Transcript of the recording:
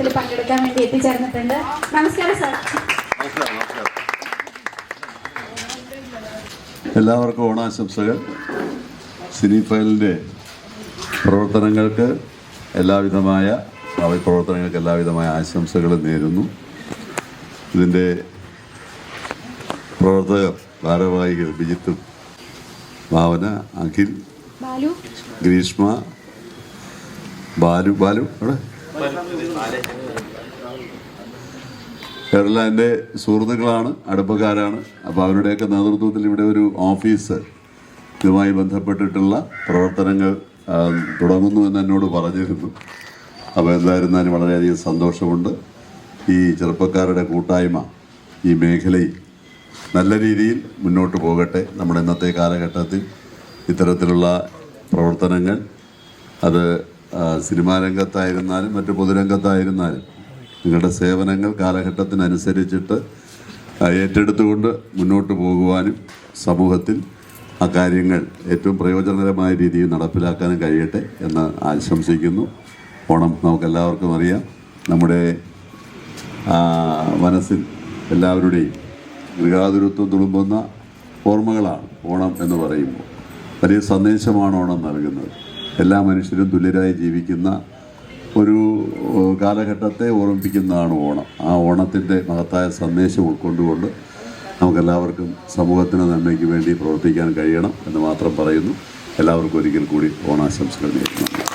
ആഘോഷത്തിൽ പങ്കെടുക്കാൻ വേണ്ടി എത്തിച്ചേർന്നിട്ടുണ്ട്. നമസ്കാരം സാർ. എല്ലാവർക്കും ഓണാശംസകൾ. സിനി ഫയലിന്റെ പ്രവർത്തനങ്ങൾക്ക് എല്ലാവിധമായ ഭാവി പ്രവർത്തനങ്ങൾക്ക് എല്ലാവിധമായ ആശംസകളും നേരുന്നു. ഇതിന്റെ പ്രവർത്തകർ ഭാരവാഹികൾ ബിജിത്തും ഭാവന അഖിൽ ഗ്രീഷ്മ ബാലു ബാലു അവിടെ കേരള എന്റെ സുഹൃത്തുക്കളാണ് അടുപ്പക്കാരാണ്. അപ്പോൾ അവരുടെയൊക്കെ നേതൃത്വത്തിൽ ഇവിടെ ഒരു ഓഫീസ് ഇതുമായി ബന്ധപ്പെട്ടിട്ടുള്ള പ്രവർത്തനങ്ങൾ തുടങ്ങുന്നു എന്ന് എന്നോട് പറഞ്ഞിരുന്നു. അപ്പോൾ എന്തായിരുന്നാലും വളരെയധികം സന്തോഷമുണ്ട്. ഈ ചെറുപ്പക്കാരുടെ കൂട്ടായ്മ ഈ മേഖലയിൽ നല്ല രീതിയിൽ മുന്നോട്ട് പോകട്ടെ. നമ്മുടെ ഇന്നത്തെ കാലഘട്ടത്തിൽ ഇത്തരത്തിലുള്ള പ്രവർത്തനങ്ങൾ അത് സിനിമാ രംഗത്തായിരുന്നാലും മറ്റു പൊതുരംഗത്തായിരുന്നാലും നിങ്ങളുടെ സേവനങ്ങൾ കാലഘട്ടത്തിനനുസരിച്ചിട്ട് ഏറ്റെടുത്തുകൊണ്ട് മുന്നോട്ട് പോകുവാനും സമൂഹത്തിൽ ആ കാര്യങ്ങൾ ഏറ്റവും പ്രയോജനകരമായ രീതിയിൽ നടപ്പിലാക്കാനും കഴിയട്ടെ എന്ന് ആശംസിക്കുന്നു. ഓണം നമുക്കെല്ലാവർക്കും അറിയാം. നമ്മുടെ മനസ്സിൽ എല്ലാവരുടെയും ഗൃഹാതുരത്വം തുളുമ്പുന്ന ഓർമ്മകളാണ് ഓണം എന്ന് പറയുമ്പോൾ. വലിയ സന്ദേശമാണ് ഓണം നൽകുന്നത്. എല്ലാ മനുഷ്യരും തുല്യരായി ജീവിക്കുന്ന ഒരു കാലഘട്ടത്തെ ഓർമ്മിപ്പിക്കുന്നതാണ് ഓണം. ആ ഓണത്തിന്റെ മഹത്തായ സന്ദേശം ഉൾക്കൊണ്ടുകൊണ്ട് നമുക്കെല്ലാവർക്കും സമൂഹത്തിന് നന്മയ്ക്ക് വേണ്ടി പ്രവർത്തിക്കാൻ കഴിയണം എന്ന് മാത്രം പറയുന്നു. എല്ലാവർക്കും ഒരിക്കൽ കൂടി ഓണാശംസകൾ നേരുന്നു.